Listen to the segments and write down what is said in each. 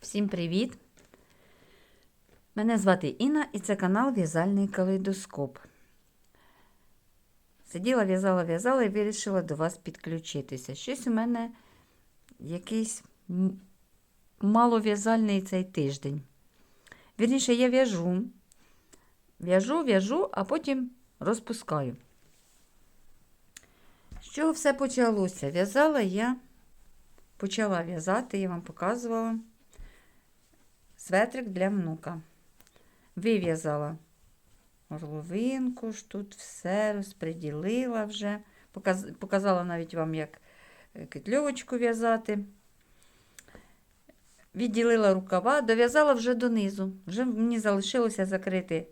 Всім привіт! Мене звати Інна і це канал В'язальний калейдоскоп. Сиділа, в'язала, в'язала і вирішила до вас підключитися. Щось у мене якийсь малов'язальний цей тиждень. Вірніше, я в'яжу, в'яжу, в'яжу, а потім розпускаю. З чого все почалося? В'язала я, почала в'язати, я вам показувала светрик для внука. Вив'язала горловинку ж тут все розподілила вже. Показ- Показала навіть вам, як е, кетльовочку в'язати. Відділила рукава, дов'язала вже донизу. Вже мені залишилося закрити,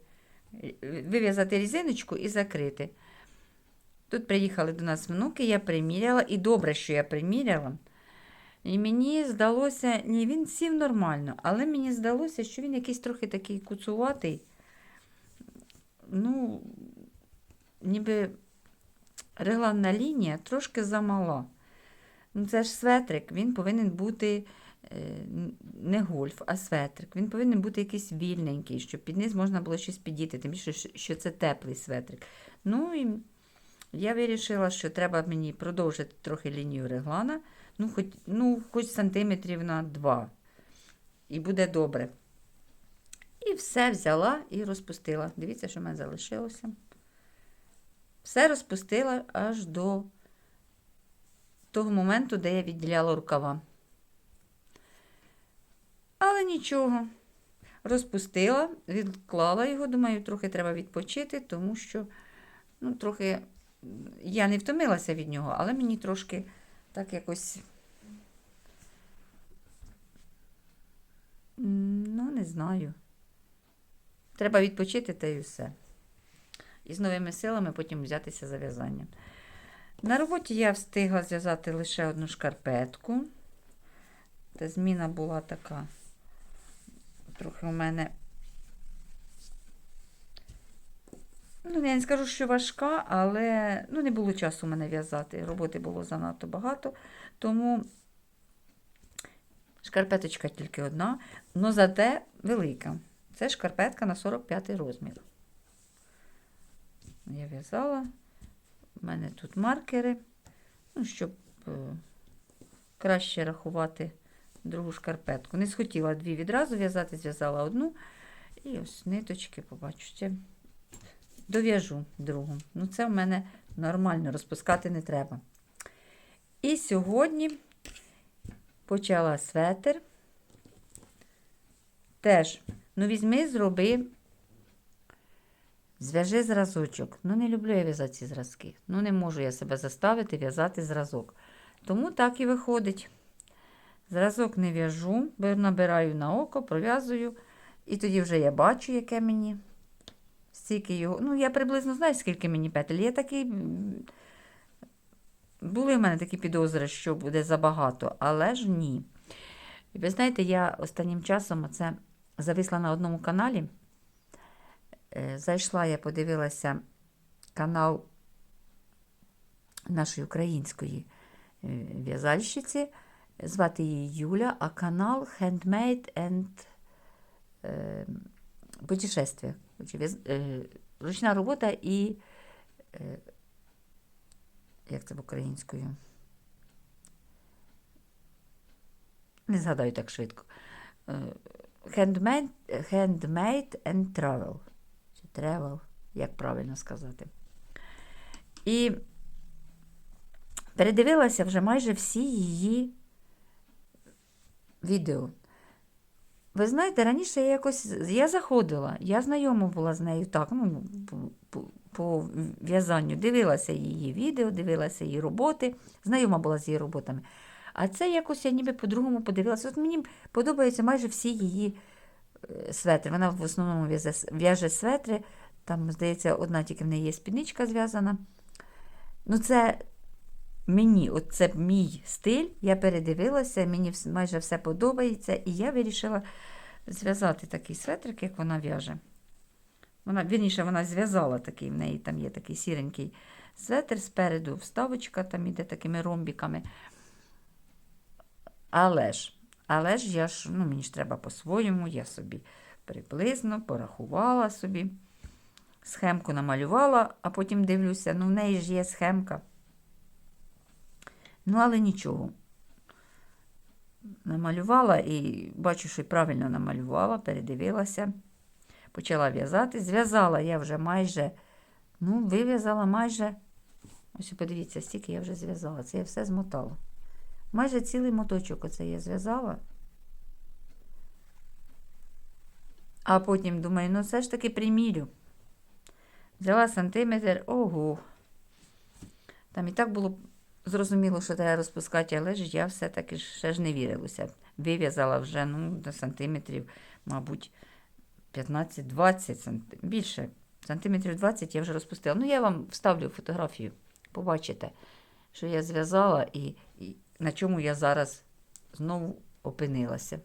е, вив'язати різиночку і закрити. Тут приїхали до нас внуки, я приміряла, і добре, що я приміряла. І мені здалося, ні, він сів нормально, але мені здалося, що він якийсь трохи такий куцуватий. Ну, ніби регланна лінія трошки замала. Ну, це ж светрик, він повинен бути е, не гольф, а светрик. Він повинен бути якийсь вільненький, щоб під низ можна було щось підіти, тим більше, що- це теплий светрик. Ну і я вирішила, що треба мені продовжити трохи лінію реглана, ну, хоч, ну, хоч сантиметрів на два. І буде добре. І все взяла і розпустила. Дивіться, що в мене залишилося. Все розпустила аж до того моменту, де я відділяла рукава. Але нічого. Розпустила, відклала його, думаю, трохи треба відпочити, тому що ну, трохи я не втомилася від нього, але мені трошки так якось. Ну, не знаю. Треба відпочити та й все. І з новими силами потім взятися за в'язання. На роботі я встигла зв'язати лише одну шкарпетку. Та зміна була така. Трохи у мене. Ну, я не скажу, що важка, але ну, не було часу мене в'язати. Роботи було занадто багато. Тому шкарпеточка тільки одна, але зате велика. Це шкарпетка на 45 розмір. Я в'язала. У мене тут маркери, ну, щоб е, краще рахувати другу шкарпетку. Не схотіла дві відразу в'язати, зв'язала одну. І ось ниточки, побачите, дов'яжу другу. Ну, це в мене нормально, розпускати не треба. І сьогодні почала светр. Теж, ну, візьми, зроби, зв'яжи зразочок. Ну, не люблю я в'язати ці зразки. Ну, не можу я себе заставити в'язати зразок. Тому так і виходить. Зразок не в'яжу, набираю на око, пров'язую. І тоді вже я бачу, яке мені. Стільки його. Ну, я приблизно знаю, скільки мені петель. Я такий. Були в мене такі підозри, що буде забагато, але ж ні. Ви знаєте, я останнім часом це зависла на одному каналі. Е, Зайшла, я подивилася канал нашої української е, в'язальщиці. Звати її Юля, а канал Handmade and е, путешествия. Е, Ручна робота і. Е, як це в українською? Не згадаю так швидко. Е, Handmade, handmade and travel. Чи travel, як правильно сказати. І передивилася вже майже всі її відео. Ви знаєте, раніше я якось я заходила, я знайома була з нею так, ну, по- по, в'язанню, дивилася її відео, дивилася її роботи, знайома була з її роботами. А це якось я ніби по-другому подивилася. От мені подобаються майже всі її е, светри. Вона в основному в'яже светри, там, здається, одна тільки в неї є спідничка зв'язана. Ну, це мені, це мій стиль, я передивилася, мені майже все подобається, і я вирішила зв'язати такий светрик, як вона в'яже. Вона, вірніше, вона зв'язала такий, в неї там є такий сіренький светр спереду, вставочка там іде такими ромбіками. Але ж Але ж я ж, ну, мені ж треба по-своєму, я собі приблизно порахувала собі, схемку намалювала, а потім дивлюся, ну в неї ж є схемка. Ну, але нічого. Намалювала і бачу, що правильно намалювала, передивилася, почала в'язати. Зв'язала я вже майже, ну, вив'язала майже, ось подивіться, стільки я вже зв'язала. Це я все змотала. Майже цілий моточок оце я зв'язала. А потім думаю, ну все ж таки примірю. Взяла сантиметр, ого. Там і так було зрозуміло, що треба розпускати, але ж я все-таки ще ж не вірилася. Вив'язала вже ну, до сантиметрів, мабуть, 15-20 сантиметрів. Більше сантиметрів 20 я вже розпустила. Ну, я вам вставлю фотографію, побачите, що я зв'язала і, і на чому я зараз знову опинилася.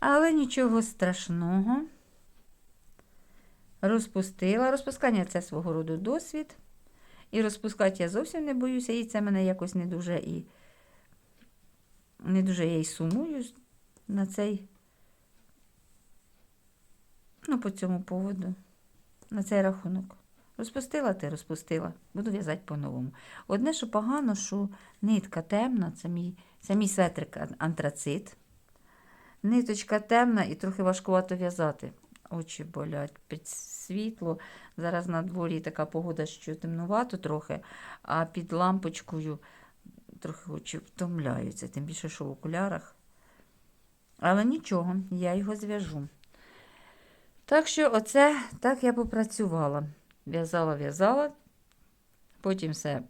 Але нічого страшного. Розпустила. Розпускання це свого роду досвід. І розпускати я зовсім не боюся, і це мене якось не дуже і не дуже я й сумую на цей, ну, по цьому поводу, на цей рахунок. Розпустила ти, розпустила. Буду в'язати по-новому. Одне, що погано, що нитка темна, це мій, це мій светрик антрацит. Ниточка темна і трохи важкувато в'язати. Очі болять під світло. Зараз на дворі така погода, що темнувато трохи, а під лампочкою трохи очі втомляються, тим більше, що в окулярах. Але нічого, я його зв'яжу. Так що, оце так я попрацювала. В'язала, в'язала, потім все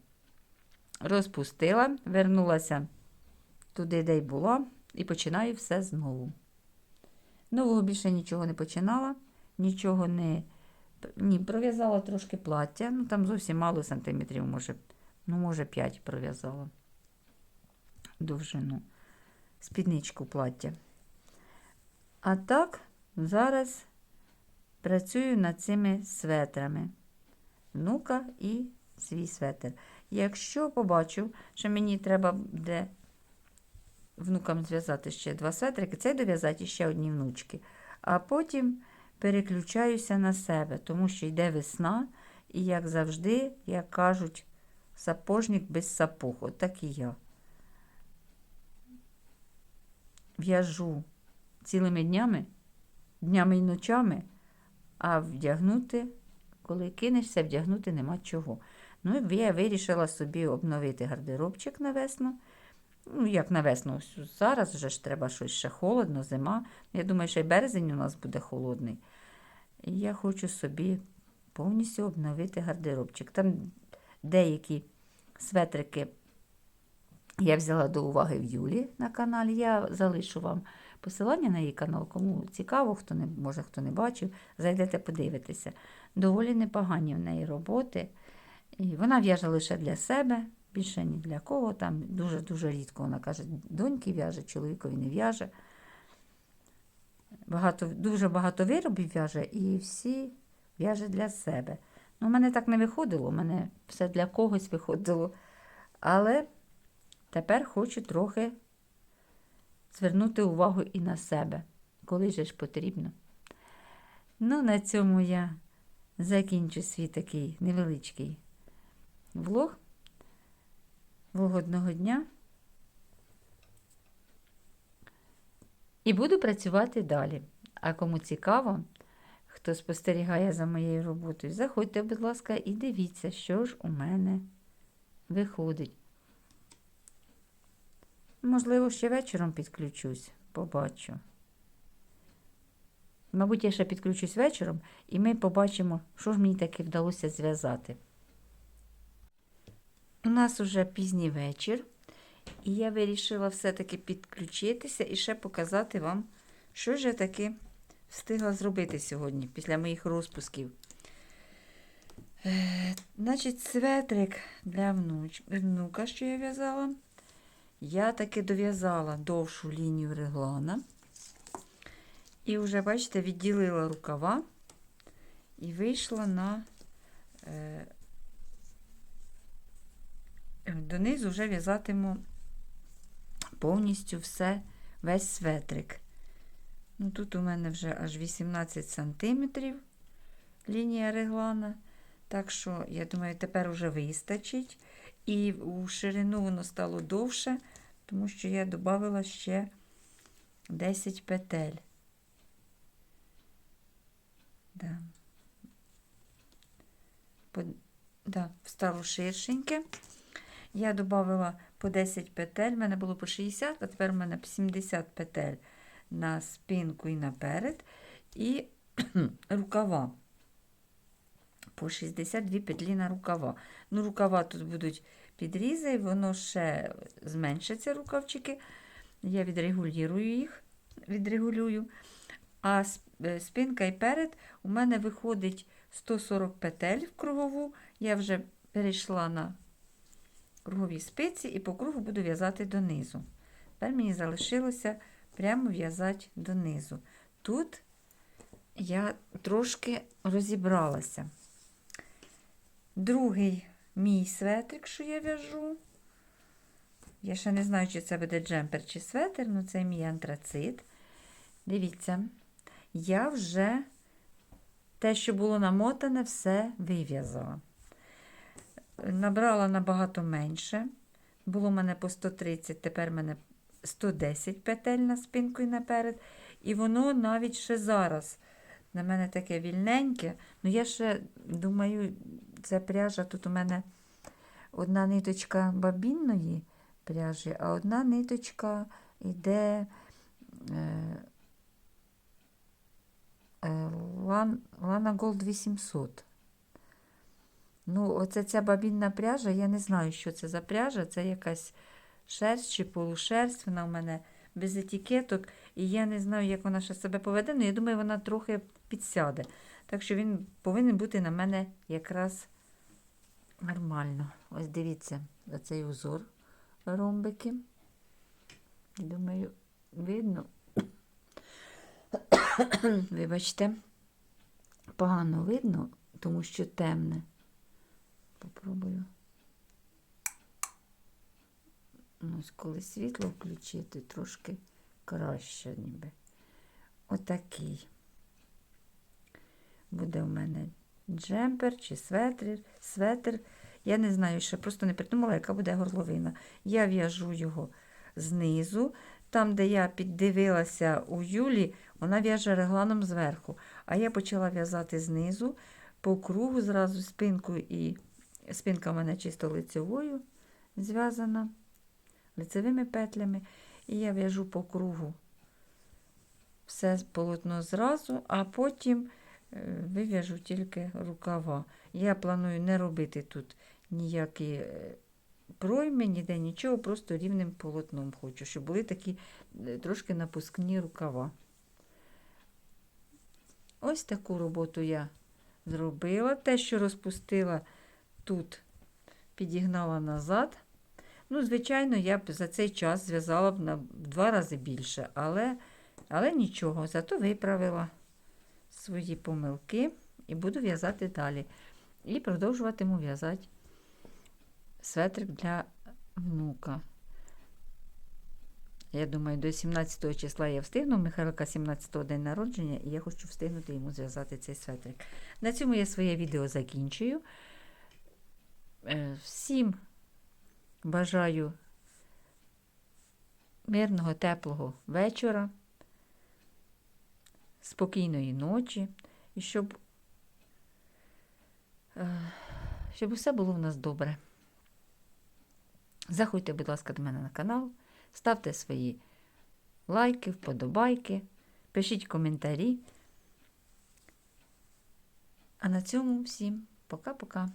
розпустила, вернулася туди, де й була, і починаю все знову. Нового більше нічого не починала, нічого не. Ні, пров'язала трошки плаття, ну там зовсім мало сантиметрів, може, ну, може 5 пров'язала довжину, спідничку плаття. А так, зараз працюю над цими светрами. Внука і свій светр. Якщо побачу, що мені треба буде внукам зв'язати ще два светрики, цей дов'язати ще одні внучки. А потім переключаюся на себе, тому що йде весна, і, як завжди, як кажуть, сапожник без сапог. Так і я. В'яжу цілими днями, днями і ночами, а вдягнути, коли кинешся, вдягнути нема чого. Ну, я вирішила собі обновити гардеробчик на весну. Ну, як на весну, зараз вже ж треба щось ще холодно, зима. Я думаю, що й березень у нас буде холодний. І я хочу собі повністю обновити гардеробчик. Там деякі светрики я взяла до уваги в Юлі на каналі. Я залишу вам посилання на її канал. Кому цікаво, хто не може, хто не бачив, зайдете подивитися. Доволі непогані в неї роботи. І вона в'яже лише для себе, більше ні для кого. Там дуже-дуже рідко вона каже, доньки в'яже, чоловікові не в'яже. Багато, Дуже багато виробів в'яже і всі в'яже для себе. Ну, У мене так не виходило, у мене все для когось виходило. Але тепер хочу трохи звернути увагу і на себе, коли же ж потрібно. Ну, на цьому я закінчу свій такий невеличкий влог. Влог одного дня. І буду працювати далі. А кому цікаво, хто спостерігає за моєю роботою, заходьте, будь ласка, і дивіться, що ж у мене виходить. Можливо, ще вечором підключусь, побачу. Мабуть, я ще підключусь вечором, і ми побачимо, що ж мені таки вдалося зв'язати. У нас уже пізній вечір, і я вирішила все-таки підключитися і ще показати вам, що ж я таки встигла зробити сьогодні, після моїх розпусків. Е, значить, светрик для внуч... внука, що я в'язала, я таки дов'язала довшу лінію реглана. І вже, бачите, відділила рукава і вийшла на е, донизу вже в'язатиму повністю все, весь светрик. Ну, тут у мене вже аж 18 сантиметрів лінія реглана. Так що, я думаю, тепер вже вистачить. І у ширину воно стало довше, тому що я додала ще 10 петель. Да. По, да, стало ширшеньке. Я додала по 10 петель, в мене було по 60, а тепер в мене 70 петель на спинку і наперед. І рукава. По 62 петлі на рукава. Ну, рукава тут будуть підрізи, воно ще зменшиться рукавчики. Я відрегулюю їх, відрегулюю. А е, спинка і перед у мене виходить 140 петель в кругову. Я вже перейшла на кругові спиці і по кругу буду в'язати донизу. Тепер мені залишилося прямо в'язати донизу. Тут я трошки розібралася. Другий мій светрик, що я в'яжу. Я ще не знаю, чи це буде джемпер чи светр, але це мій антрацит. Дивіться, я вже те, що було намотане, все вив'язала. Набрала набагато менше. Було в мене по 130, тепер в мене 110 петель на спинку і наперед. І воно навіть ще зараз на мене таке вільненьке. Ну, я ще думаю, це пряжа тут у мене одна ниточка бабінної пряжі, а одна ниточка йде е, е, Лан, Lana Gold 800. Ну, оце ця бабінна пряжа, я не знаю, що це за пряжа. Це якась шерсть чи полушерсть. Вона в мене без етикеток. І я не знаю, як вона ще себе поведе, але я думаю, вона трохи підсяде. Так що він повинен бути на мене якраз нормально. Ось дивіться, оцей узор ромбики. Думаю, видно. Вибачте, погано видно, тому що темне. Попробую. Ну, Ось коли світло включити, трошки краще ніби. Отакий. Буде у мене джемпер чи светр. светр. Я не знаю, ще просто не придумала, яка буде горловина. Я в'яжу його знизу. Там, де я піддивилася у Юлі, вона в'яже регланом зверху. А я почала в'язати знизу по кругу, зразу спинку і спинка в мене чисто лицевою зв'язана лицевими петлями. І я в'яжу по кругу все полотно зразу, а потім е, вив'яжу тільки рукава. Я планую не робити тут ніякі е, пройми, ніде нічого, просто рівним полотном хочу, щоб були такі е, трошки напускні рукава. Ось таку роботу я зробила. Те, що розпустила тут, підігнала назад. Ну, звичайно, я б за цей час зв'язала б на два рази більше, але, але нічого, зато виправила свої помилки і буду в'язати далі. І продовжуватиму в'язати светрик для внука. Я думаю, до 17 числа я встигну. Михайлика 17 день народження, і я хочу встигнути йому зв'язати цей светрик. На цьому я своє відео закінчую. Е, Всім бажаю мирного, теплого вечора, спокійної ночі, і щоб, е, щоб усе було в нас добре. Заходьте, будь ласка, до мене на канал, ставте свої лайки, вподобайки, пишіть коментарі. А на цьому всім пока-пока.